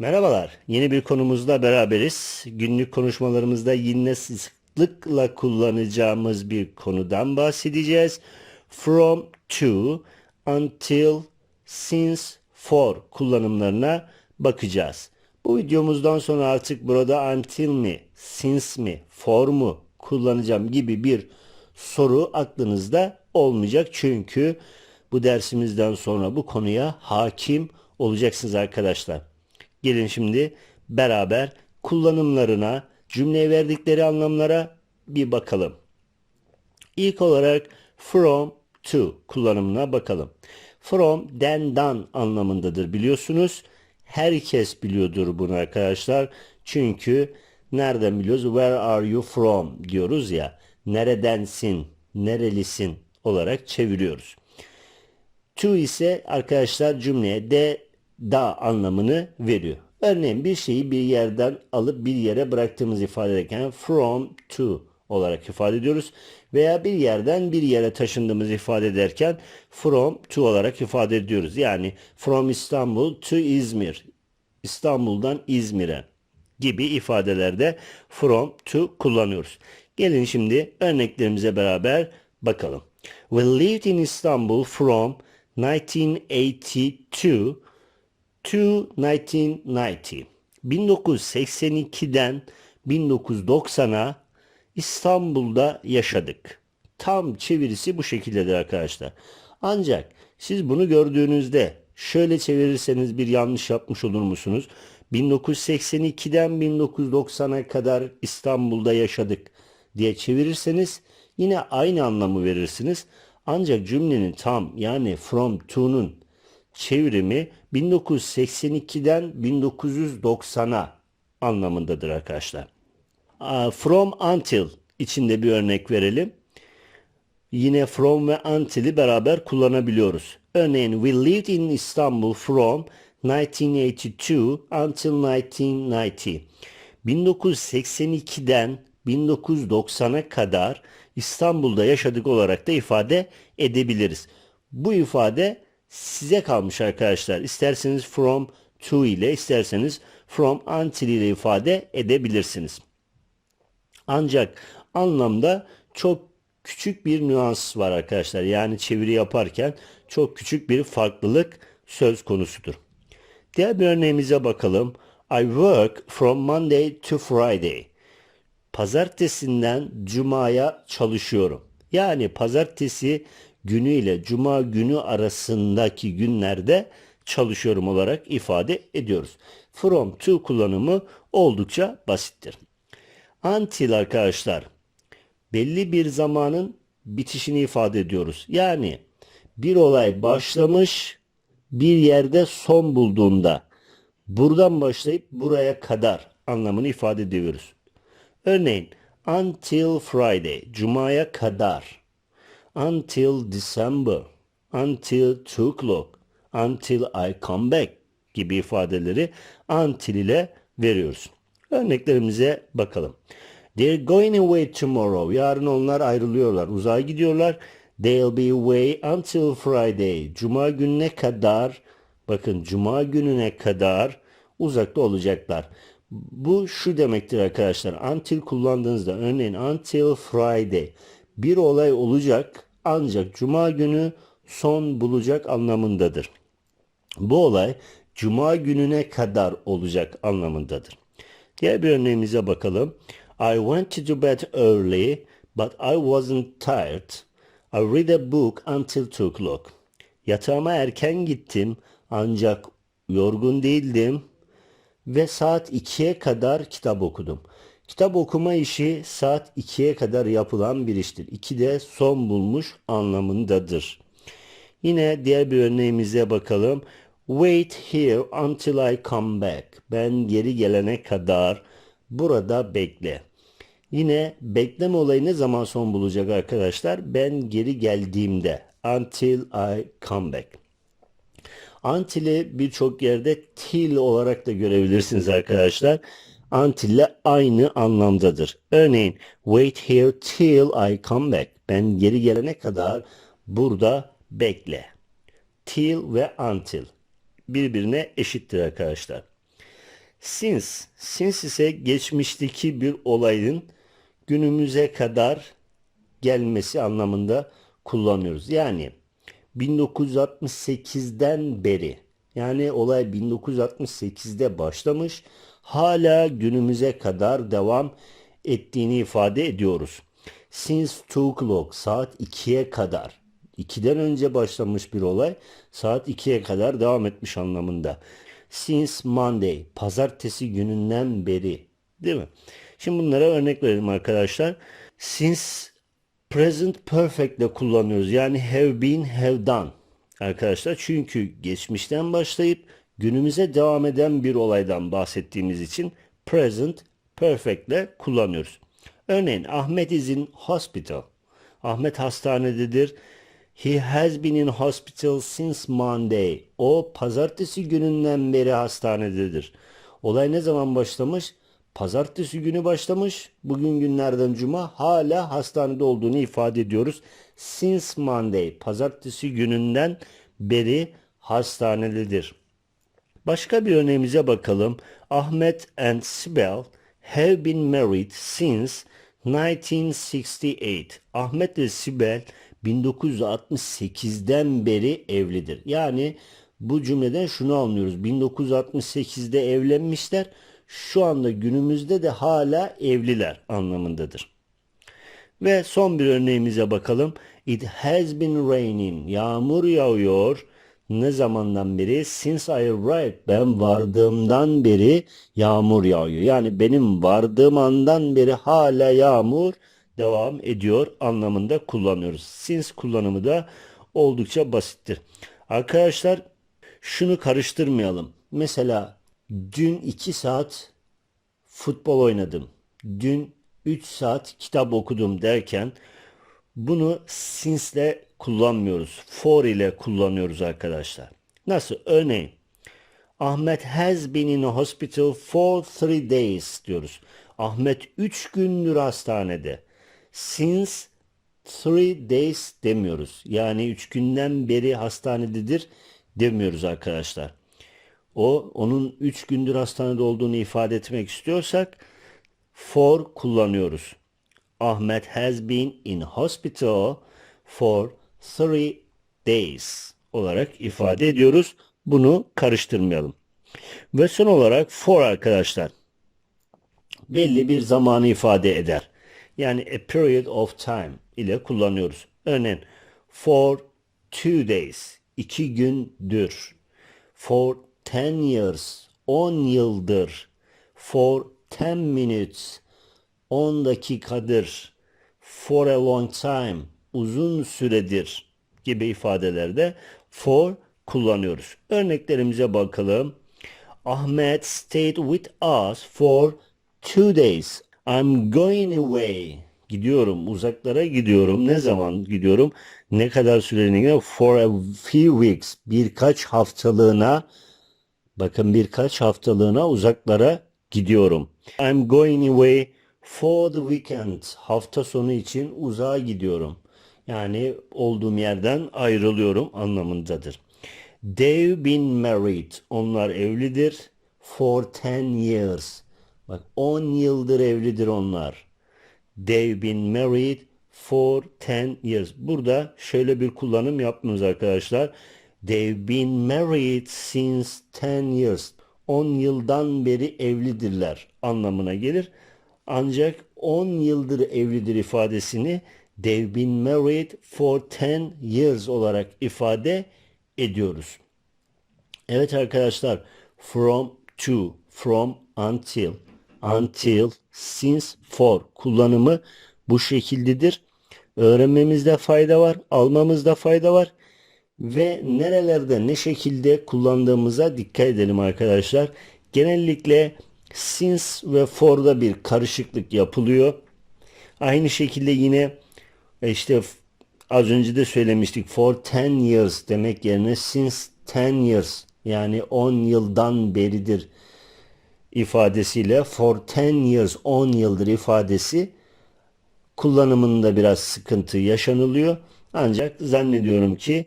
Merhabalar. Yeni bir konumuzla beraberiz. Günlük konuşmalarımızda yine sıklıkla kullanacağımız bir konudan bahsedeceğiz. From to, until, since, for kullanımlarına bakacağız. Bu videomuzdan sonra artık burada until mi, since mi, for mu kullanacağım gibi bir soru aklınızda olmayacak. Çünkü bu dersimizden sonra bu konuya hakim olacaksınız arkadaşlar. Gelin şimdi beraber kullanımlarına, cümleye verdikleri anlamlara bir bakalım. İlk olarak from to kullanımına bakalım. From den'dan anlamındadır biliyorsunuz. Herkes biliyordur bunu arkadaşlar. Çünkü nereden biliyoruz? Where are you from diyoruz ya. Neredensin, nerelisin olarak çeviriyoruz. To ise arkadaşlar cümleye de da anlamını veriyor. Örneğin bir şeyi bir yerden alıp bir yere bıraktığımız ifade ederken from to olarak ifade ediyoruz. Veya bir yerden bir yere taşındığımız ifade ederken from to olarak ifade ediyoruz. Yani from İstanbul to İzmir. İstanbul'dan İzmir'e gibi ifadelerde from to kullanıyoruz. Gelin şimdi örneklerimize beraber bakalım. We lived in Istanbul from 1982 to 1990. 1982'den 1990'a İstanbul'da yaşadık. Tam çevirisi bu şekildedir arkadaşlar. Ancak siz bunu gördüğünüzde şöyle çevirirseniz bir yanlış yapmış olur musunuz? 1982'den 1990'a kadar İstanbul'da yaşadık diye çevirirseniz yine aynı anlamı verirsiniz. Ancak cümlenin tam yani from to'nun çevirimi 1982'den 1990'a anlamındadır arkadaşlar. From until içinde bir örnek verelim. Yine from ve until'i beraber kullanabiliyoruz. Örneğin we lived in Istanbul from 1982 until 1990. 1982'den 1990'a kadar İstanbul'da yaşadık olarak da ifade edebiliriz. Bu ifade size kalmış arkadaşlar. İsterseniz from to ile isterseniz from until ile ifade edebilirsiniz. Ancak anlamda çok küçük bir nüans var arkadaşlar. Yani çeviri yaparken çok küçük bir farklılık söz konusudur. Diğer bir örneğimize bakalım. I work from Monday to Friday. Pazartesinden cumaya çalışıyorum. Yani pazartesi günü ile cuma günü arasındaki günlerde çalışıyorum olarak ifade ediyoruz. From to kullanımı oldukça basittir. Until arkadaşlar belli bir zamanın bitişini ifade ediyoruz. Yani bir olay başlamış bir yerde son bulduğunda buradan başlayıp buraya kadar anlamını ifade ediyoruz. Örneğin until Friday, cumaya kadar. Until December, until two o'clock, until I come back gibi ifadeleri until ile veriyoruz. Örneklerimize bakalım. They're going away tomorrow. Yarın onlar ayrılıyorlar. Uzağa gidiyorlar. They'll be away until Friday. Cuma gününe kadar bakın cuma gününe kadar uzakta olacaklar. Bu şu demektir arkadaşlar. Until kullandığınızda örneğin until Friday bir olay olacak ancak cuma günü son bulacak anlamındadır. Bu olay cuma gününe kadar olacak anlamındadır. Diğer bir örneğimize bakalım. I went to bed early but I wasn't tired. I read a book until two o'clock. Yatağıma erken gittim ancak yorgun değildim ve saat 2'ye kadar kitap okudum. Kitap okuma işi saat 2'ye kadar yapılan bir iştir. 2'de son bulmuş anlamındadır. Yine diğer bir örneğimize bakalım. Wait here until I come back. Ben geri gelene kadar burada bekle. Yine bekleme olayı ne zaman son bulacak arkadaşlar? Ben geri geldiğimde. Until I come back. Until'i birçok yerde till olarak da görebilirsiniz arkadaşlar. Until ile aynı anlamdadır. Örneğin wait here till I come back. Ben geri gelene kadar burada bekle. Till ve until birbirine eşittir arkadaşlar. Since. Since ise geçmişteki bir olayın günümüze kadar gelmesi anlamında kullanıyoruz. Yani 1968'den beri yani olay 1968'de başlamış hala günümüze kadar devam ettiğini ifade ediyoruz. Since 2 o'clock saat 2'ye kadar 2'den önce başlamış bir olay saat 2'ye kadar devam etmiş anlamında. Since Monday pazartesi gününden beri değil mi? Şimdi bunlara örnek verelim arkadaşlar. Since present perfect ile kullanıyoruz. Yani have been, have done arkadaşlar. Çünkü geçmişten başlayıp günümüze devam eden bir olaydan bahsettiğimiz için present perfect ile kullanıyoruz. Örneğin Ahmet is in hospital. Ahmet hastanededir. He has been in hospital since Monday. O pazartesi gününden beri hastanededir. Olay ne zaman başlamış? Pazartesi günü başlamış. Bugün günlerden cuma hala hastanede olduğunu ifade ediyoruz. Since Monday. Pazartesi gününden beri hastanededir. Başka bir örneğimize bakalım. Ahmet and Sibel have been married since 1968. Ahmet ve Sibel 1968'den beri evlidir. Yani bu cümleden şunu anlıyoruz. 1968'de evlenmişler. Şu anda günümüzde de hala evliler anlamındadır. Ve son bir örneğimize bakalım. It has been raining. Yağmur yağıyor. Ne zamandan beri? Since I arrived. Ben vardığımdan beri yağmur yağıyor. Yani benim vardığım andan beri hala yağmur devam ediyor anlamında kullanıyoruz. Since kullanımı da oldukça basittir. Arkadaşlar şunu karıştırmayalım. Mesela dün 2 saat futbol oynadım. Dün 3 saat kitap okudum derken bunu since'le kullanmıyoruz. For ile kullanıyoruz arkadaşlar. Nasıl? Örneğin Ahmet has been in hospital for three days diyoruz. Ahmet 3 gündür hastanede. Since three days demiyoruz. Yani 3 günden beri hastanededir demiyoruz arkadaşlar. O onun 3 gündür hastanede olduğunu ifade etmek istiyorsak for kullanıyoruz. Ahmet has been in hospital for three days olarak ifade ediyoruz. Bunu karıştırmayalım. Ve son olarak for arkadaşlar belli bir zamanı ifade eder. Yani a period of time ile kullanıyoruz. Örneğin for two days iki gündür. For ten years on yıldır. For ten minutes 10 dakikadır, for a long time, uzun süredir gibi ifadelerde for kullanıyoruz. Örneklerimize bakalım. Ahmet stayed with us for two days. I'm going away. Gidiyorum, uzaklara gidiyorum. Ne zaman gidiyorum? Ne kadar süreliğine? For a few weeks. Birkaç haftalığına, bakın birkaç haftalığına uzaklara gidiyorum. I'm going away For the weekend hafta sonu için uzağa gidiyorum. Yani olduğum yerden ayrılıyorum anlamındadır. They've been married. Onlar evlidir. For 10 years. Bak 10 yıldır evlidir onlar. They've been married for 10 years. Burada şöyle bir kullanım yapmıyoruz arkadaşlar. They've been married since 10 years. 10 yıldan beri evlidirler anlamına gelir. Ancak 10 yıldır evlidir ifadesini they've been married for 10 years olarak ifade ediyoruz. Evet arkadaşlar from to, from until, until, since, for kullanımı bu şekildedir. Öğrenmemizde fayda var, almamızda fayda var ve nerelerde ne şekilde kullandığımıza dikkat edelim arkadaşlar. Genellikle since ve for'da bir karışıklık yapılıyor. Aynı şekilde yine e, işte az önce de söylemiştik for 10 years demek yerine since 10 years yani 10 yıldan beridir ifadesiyle for 10 years 10 yıldır ifadesi kullanımında biraz sıkıntı yaşanılıyor. Ancak zannediyorum ki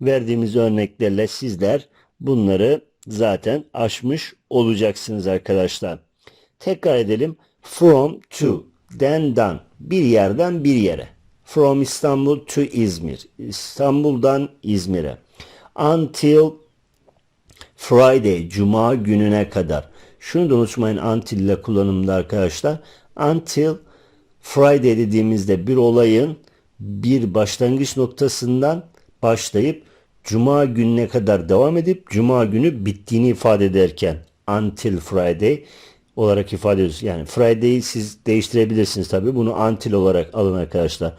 verdiğimiz örneklerle sizler bunları zaten aşmış olacaksınız arkadaşlar. Tekrar edelim. From to, den dan, bir yerden bir yere. From İstanbul to İzmir, İstanbul'dan İzmir'e. Until Friday, Cuma gününe kadar. Şunu da unutmayın until ile kullanımda arkadaşlar. Until Friday dediğimizde bir olayın bir başlangıç noktasından başlayıp Cuma gününe kadar devam edip Cuma günü bittiğini ifade ederken until Friday olarak ifade ediyoruz. Yani Friday'i siz değiştirebilirsiniz tabi. Bunu until olarak alın arkadaşlar.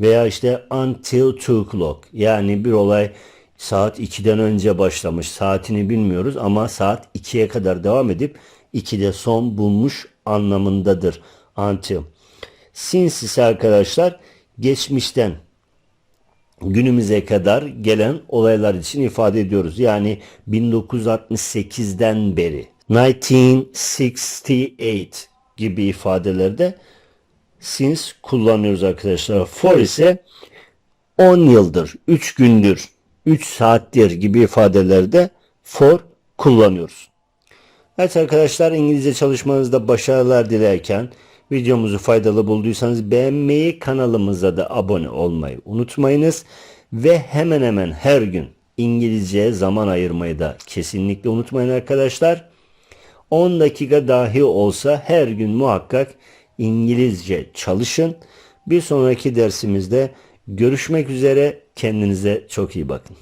Veya işte until 2 o'clock. Yani bir olay saat 2'den önce başlamış. Saatini bilmiyoruz ama saat 2'ye kadar devam edip 2'de son bulmuş anlamındadır. Until. Since ise arkadaşlar geçmişten günümüze kadar gelen olaylar için ifade ediyoruz. Yani 1968'den beri 1968 gibi ifadelerde since kullanıyoruz arkadaşlar. For ise 10 yıldır, 3 gündür, 3 saattir gibi ifadelerde for kullanıyoruz. Evet arkadaşlar İngilizce çalışmanızda başarılar dilerken videomuzu faydalı bulduysanız beğenmeyi kanalımıza da abone olmayı unutmayınız. Ve hemen hemen her gün İngilizceye zaman ayırmayı da kesinlikle unutmayın arkadaşlar. 10 dakika dahi olsa her gün muhakkak İngilizce çalışın. Bir sonraki dersimizde görüşmek üzere. Kendinize çok iyi bakın.